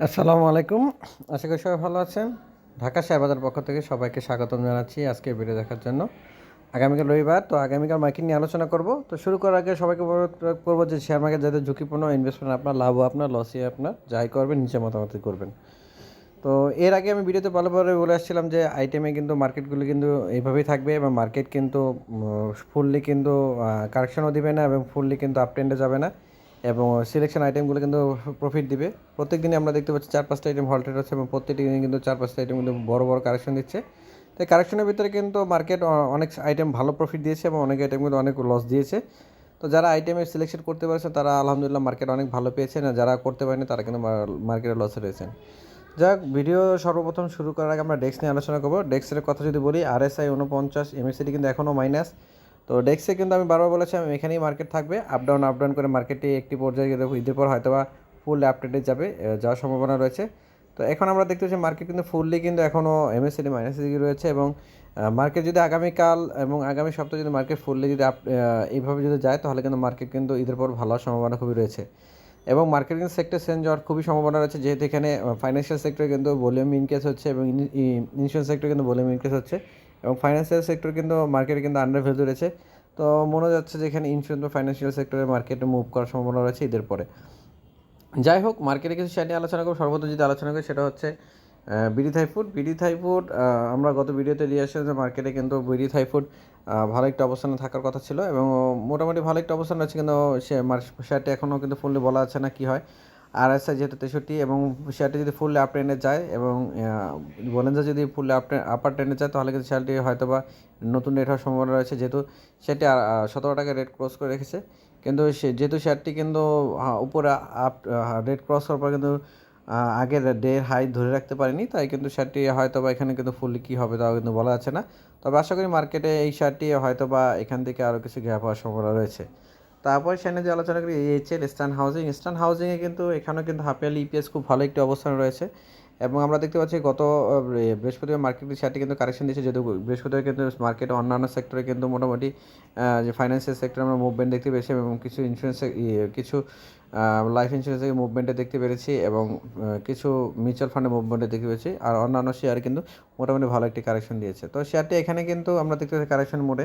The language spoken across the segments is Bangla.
আসসালামু আলাইকুম। আশা করি সবাই ভালো আছেন। ঢাকা শেয়ারবাজার পক্ষ থেকে সবাইকে স্বাগতম জানাচ্ছি আজকে ভিডিও দেখার জন্য। আগামীকাল রবিবার, তো আগামীকাল মার্কেট নিয়ে আলোচনা করব। তো শুরু করার আগে সবাইকে করব যে শেয়ার মার্কেট যাদের ঝুঁকিপূর্ণ ইনভেস্টমেন্ট আপনার লাভ আপনার লসই আপনার, যাই করবেন নিচে মতামত করবেন। তো এর আগে আমি ভিডিওতে ভালোভাবে বলে আসছিলাম যে আইটেমে কিন্তু মার্কেটগুলি কিন্তু এইভাবেই থাকবে এবং মার্কেট কিন্তু ফুললি কিন্তু কারেকশনও দিবে না এবং ফুললি কিন্তু আপ ট্রেন্ডে যাবে না। এবং সিলেকশন আইটেমগুলো কিন্তু প্রফিট দিবে। প্রত্যেক দিনই আমরা দেখতে পাচ্ছি চার পাঁচটা আইটেম হল্টেড হচ্ছে এবং প্রত্যেকটি দিনে কিন্তু চার পাঁচটা আইটেম কিন্তু বড় বড় কারেকশন দিচ্ছে। তাই কারেকশনের ভিতরে কিন্তু মার্কেট অনেক আইটেম ভালো প্রফিট দিয়েছে এবং অনেক আইটেম কিন্তু অনেক লস দিয়েছে। তো যারা আইটেমে সিলেকশন করতে পারছে, তারা আলহামদুলিল্লাহ মার্কেট অনেক ভালো পেয়েছেন আর যারা করতে পারেনি, তারা কিন্তু মার্কেটে লসে রয়েছেন। যাক ভিডিও সর্বপ্রথম শুরু করার আগে আমরা ডেস্ক নিয়ে আলোচনা করব। ডেস্কের কথা যদি বলি আরএসআই উনপঞ্চাশ এমএসিডি কিন্তু এখনও মাইনাস তো ডেক্সে কিন্তু আমি বারবার বলেছি, আমি এখানেই মার্কেট থাকবে। আপ ডাউন আপ ডাউন করে মার্কেটটি একটি পর্যায়ে গেলে ঈদের পর হয়তো বা ফুল আপডেটে যাবে যাওয়ার সম্ভাবনা রয়েছে। তো এখন আমরা দেখতে পাচ্ছি মার্কেট কিন্তু ফুললি কিন্তু এখনও এমএসসিডি মাইনাস দিকে রয়েছে এবং মার্কেট যদি আগামীকাল এবং আগামী সপ্তাহে যদি মার্কেট ফুললি যদি আপ এইভাবে যদি যায়, তাহলে কিন্তু মার্কেট কিন্তু ঈদের পর ভালো সম্ভাবনা খুবই রয়েছে। এবং মার্কেটিং সেক্টর চেঞ্জ হওয়ার খুবই সম্ভাবনা রয়েছে, যেহেতু এখানে ফাইন্যান্সিয়াল সেক্টরে কিন্তু ভলিউম ইনকেস হচ্ছে এবং ইন্স্যুরেন্স সেক্টরে কিন্তু ভলিউম ইনকেস হচ্ছে। এবং ফাইন্যান্সিয়াল সেক্টর কিন্তু মার্কেটে কিন্তু আন্ডার ভ্যালু রয়েছে। তো মনে যাচ্ছে যে এখানে ইন্স্যুরেন্স বা ফাইন্যান্সিয়াল সেক্টরে মার্কেটে মুভ করার সম্ভাবনা রয়েছে ঈদের পরে। যাই হোক মার্কেটে কিছু শেয়ার নিয়ে আলোচনা করব। সর্বপ্রথম যদি আলোচনা করি সেটা হচ্ছে বিডি থাইফুড বিডি থাইফুড আমরা গত ভিডিওতে দিয়ে আসছি যে মার্কেটে কিন্তু বিডি থাইফুড ভালো একটা অবস্থানে থাকার কথা ছিল এবং মোটামুটি ভালো একটা অবস্থান রয়েছে কিন্তু সে শেয়ারটি এখনও কিন্তু ফুললি বলা আছে না কি হয়। আর এস আই যেহেতু তেষট্টি এবং শেয়ারটি যদি ফুল আপ ট্রেন্ডে যায় এবং আহ, বলেন যে যদি ফুললি আপ আপার ট্রেন্ডে যায় তাহলে কিন্তু শেয়ারটি হয়তো বা নতুন রেট হওয়ার সম্ভাবনা রয়েছে। যেহেতু সেটি সতেরো টাকা রেট ক্রস করে রেখেছে কিন্তু সে যেহেতু শেয়ারটি কিন্তু উপরে আপ রেট ক্রস হওয়ার পর কিন্তু আগের ডে হাই ধরে রাখতে পারেনি তাই কিন্তু শেয়ারটি হয়তো বা এখানে কিন্তু ফুললি কী হবে তাও কিন্তু বলা যাচ্ছে না। তবে আশা করি মার্কেটে এই শেয়ারটি হয়তো বা এখান থেকে আরও কিছু গ্যাপ হওয়ার সম্ভাবনা রয়েছে। তারপর সেখানে যে আলোচনা করি এইচএল ইস্টার্ন হাউজিং ইস্টার্ন হাউজিংয়ে কিন্তু এখানেও কিন্তু হাফিয়ালি ইপিএস খুব ভালো একটি অবস্থান রয়েছে। এবং আমরা দেখতে পাচ্ছি গত বৃহস্পতিবার মার্কেটের শেয়ারটি কিন্তু কারেকশন দিয়েছে যেহেতু বৃহস্পতিবার কিন্তু মার্কেটে অন্যান্য সেক্টরে কিন্তু মোটামুটি যে ফাইন্যান্সিয়াল সেক্টরে আমরা মুভমেন্ট দেখতে পেয়েছি এবং কিছু ইন্স্যুরেন্স কিছু লাইফ ইন্স্যুরেন্সের মুভমেন্টে দেখতে পেরেছি এবং কিছু মিউচুয়াল ফান্ডের মুভমেন্টে দেখতে পেয়েছি। আর অন্যান্য শেয়ার কিন্তু মোটামুটি ভালো একটি কারেকশন দিয়েছে। তো শেয়ারটি এখানে কিন্তু আমরা দেখতে পাচ্ছি কারেকশন মোডে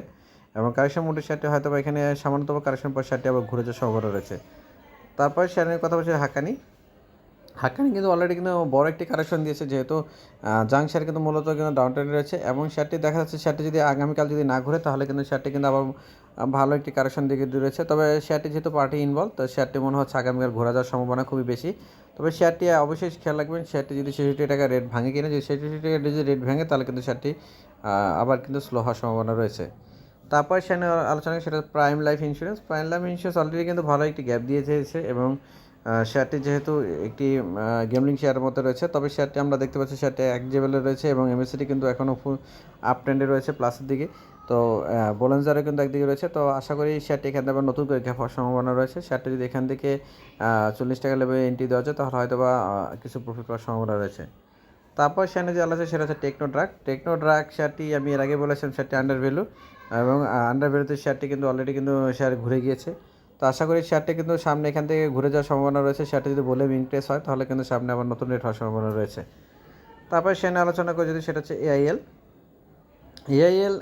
এবং কারেকশন মোডের শেয়ারটি হয়তো বা এখানে সামান্যতম কারেকশন পর শেয়ারটি আবার ঘুরে যাওয়ার সম্ভাবনা রয়েছে। তারপর শেয়ারের কথা বলছে হাকানি হাক্কানি কিন্তু অলরেডি কিন্তু বড় একটি কারেকশন দিয়েছে, যেহেতু জাং শেয়ার কিন্তু মূলত কিন্তু ডাউন ট্রেন্ডে রয়েছে এবং শেয়ারটি দেখা যাচ্ছে শেয়ারটি যদি আগামীকাল যদি না ঘুরে, তাহলে কিন্তু শেয়ারটি কিন্তু আবার ভালো একটি কারেকশন দিকে রয়েছে। তবে শেয়ারটি যেহেতু পার্টি ইনভলভ তো শেয়ারটি মনে হচ্ছে আগামীকাল ঘোরা যাওয়ার সম্ভাবনা খুবই বেশি। তবে শেয়ারটি অবশ্যই খেয়াল রাখবেন শেয়ারটি যদি ছেষট্টি টাকা রেট ভাঙে কিনা, যদি ছেষট্টি টাকা যদি রেট ভাঙে, তাহলে কিন্তু শেয়ারটি আবার কিন্তু স্লো হওয়ার সম্ভাবনা রয়েছে। তারপর সেখানে আলোচনা সেটা prime life insurance prime life insurance already কিন্তু ভালো একটি গ্যাপ দিয়ে দিয়েছে এবং শেয়ারটি যেহেতু একটি গেমলিং শেয়ারের মধ্যে রয়েছে, তবে শেয়ারটি আমরা দেখতে পাচ্ছি শেয়ারটি এক লেভেলে রয়েছে এবং এমএসিটি কিন্তু এখনও ফুল আপ ট্রেন্ডে রয়েছে প্লাসের দিকে। তো বোলেন্সারও কিন্তু একদিকে রয়েছে। তো আশা করি শেয়ারটি এখান থেকে নতুন করে হওয়ার সম্ভাবনা রয়েছে। শেয়ারটি যদি এখান থেকে চল্লিশ টাকা লেভেলে এন্ট্রি দেওয়া যায়, তাহলে হয়তো বা কিছু প্রফিট পাওয়ার সম্ভাবনা রয়েছে। তারপর সেখানে যে আলোচনা সেটা হচ্ছে টেকনো ড্রাগ টেকনো ড্রাগ শেয়ারটি আমি এর আগে বলেছিলাম শেয়ারটি আন্ডার ভ্যালু এবং আন্ডার ভ্যালুতে শেয়ারটি কিন্তু অলরেডি কিন্তু শেয়ার ঘুরে গিয়েছে। তো আশা করি শেয়ারটি কিন্তু সামনে এখান থেকে ঘুরে যাওয়ার সম্ভাবনা রয়েছে। শেয়ারটি যদি বলে ইনক্রেস হয়, তাহলে কিন্তু সামনে আবার নতুন রেট হওয়ার সম্ভাবনা রয়েছে। তারপর সেখানে আলোচনা করে যদি সেটা হচ্ছে এআইএল এআইএল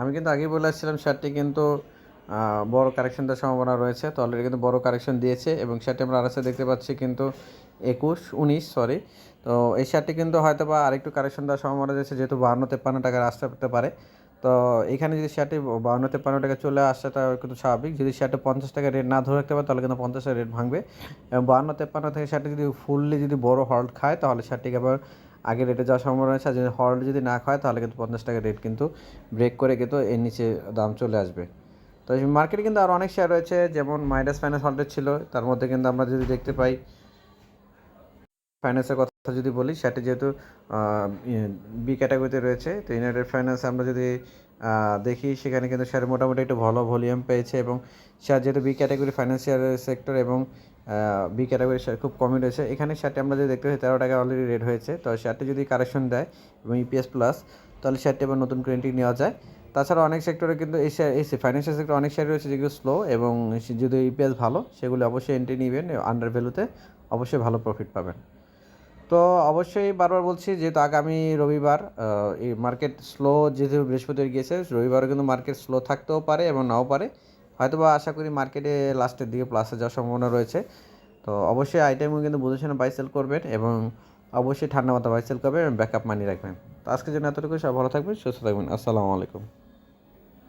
আমি কিন্তু আগেই বলে আসছিলাম শেয়ারটি কিন্তু বড় কারেকশন দেওয়ার সম্ভাবনা রয়েছে। তো অলরেডি কিন্তু বড় কারেকশন দিয়েছে এবং শেয়ারটি আমরা আরএসএ দেখতে পাচ্ছি কিন্তু একুশ, উনিশ সরি তো এই শেয়ারটি কিন্তু হয়তো বা আরেকটু কারেকশন দেওয়ার সম্ভাবনা রয়েছে, যেহেতু বাহান্ন, তেপ্পান্ন টাকার আসতে পারে। তো এখানে যদি শেয়ারটি বাহান্ন, তেপ্পান্ন টাকা চলে আসাটা কিন্তু স্বাভাবিক। যদি শেয়ারটি পঞ্চাশ টাকা রেট না ধরে রাখতে পারে, তাহলে কিন্তু পঞ্চাশ টাকা রেট ভাঙবে। এবং বাহান্ন, তেপ্পান্ন থেকে শেয়ারটি যদি ফুললি যদি বড় হল্ট খায়, তাহলে শেয়ারটিকে আবার আগে রেটে যাওয়ার সম্ভাবনা আছে আর যদি হল্ট যদি না খায়, তাহলে কিন্তু পঞ্চাশ টাকা রেট কিন্তু ব্রেক করে কিন্তু এর নিচে দাম চলে আসবে। তো মার্কেটে কিন্তু আরও অনেক শেয়ার রয়েছে, যেমন মাইডাস ফাইন্যান্স হল্টেড ছিল। তার মধ্যে কিন্তু আমরা যদি দেখতে পাই ফাইন্যান্সের কথা যদি বলি, সেটি যেহেতু বি ক্যাটাগরিতে রয়েছে, তো ইউনাইটেড ফাইন্যান্স আমরা যদি দেখি, সেখানে কিন্তু শেয়ার মোটামুটি একটু ভালো ভলিউম পেয়েছে এবং শেয়ার যেহেতু বি ক্যাটাগরি ফাইন্যান্সিয়াল সেক্টর এবং বি ক্যাটাগরি শেয়ার খুব কমই রয়েছে, এখানে শেয়ারটি আমরা যদি দেখতে পাই, তেরো টাকা অলরেডি রেট হয়েছে, তো শেয়ারটি যদি কারেকশন দেয় এবং ইপিএস প্লাস তাহলে শেয়ারটি আবার নতুন করে নেওয়া যায়। তাছাড়া অনেক সেক্টরে কিন্তু এই শেয়ার এই ফাইন্যান্সিয়াল সেক্টর অনেক শেয়ার রয়েছে যেগুলো স্লো এবং যদি ইপিএস ভালো, সেগুলো অবশ্যই এন্ট্রি নেবেন আন্ডার ভ্যালুতে অবশ্যই ভালো প্রফিট পাবেন। তো অবশ্যই বারবার বলছি, যেহেতু আগামী রবিবার এই মার্কেট স্লো যেহেতু বৃহস্পতিবার গিয়েছে, রবিবারও কিন্তু মার্কেট স্লো থাকতেও পারে এবং নাও পারে। হয়তো বা আশা করি মার্কেটে লাস্টের দিকে প্লাসে যাওয়ার সম্ভাবনা রয়েছে। তো অবশ্যই আইটেমও কিন্তু বুঝে শুনে বাই সেল করবেন এবং অবশ্যই ঠান্ডা মাথা বাই সেল করবেন এবং ব্যাকআপ মানি রাখবেন। তো আজকের জন্য এতটুকু সব ভালো থাকবেন, সুস্থ থাকবেন। আসসালামু আলাইকুম।